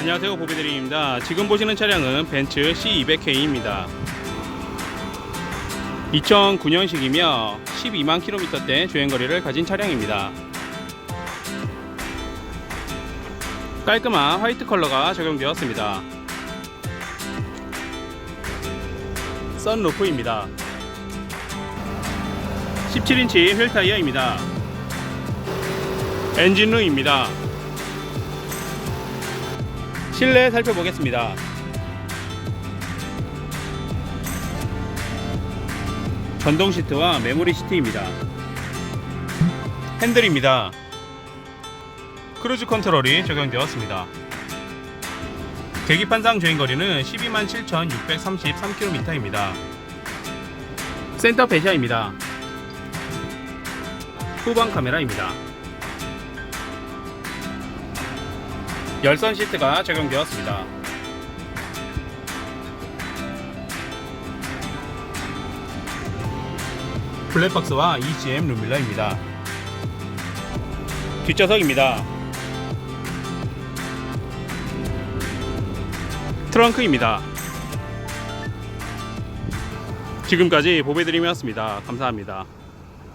안녕하세요 보배드림입니다. 지금 보시는 차량은 벤츠 C200K입니다. 2009년식이며 12만 킬로미터대 주행거리를 가진 차량입니다. 깔끔한 화이트 컬러가 적용되었습니다. 썬루프입니다. 17인치 휠 타이어입니다. 엔진룸입니다 실내 살펴보겠습니다. 전동 시트와 메모리 시트입니다. 핸들입니다. 크루즈 컨트롤이 적용되었습니다. 계기판상 주행거리는 12만 7,633km입니다. 센터 배시아입니다. 후방 카메라입니다. 열선 시트가 적용되었습니다. 블랙박스와 ECM 룸밀러입니다. 뒷좌석입니다. 트렁크입니다. 지금까지 보배드림이었습니다. 감사합니다.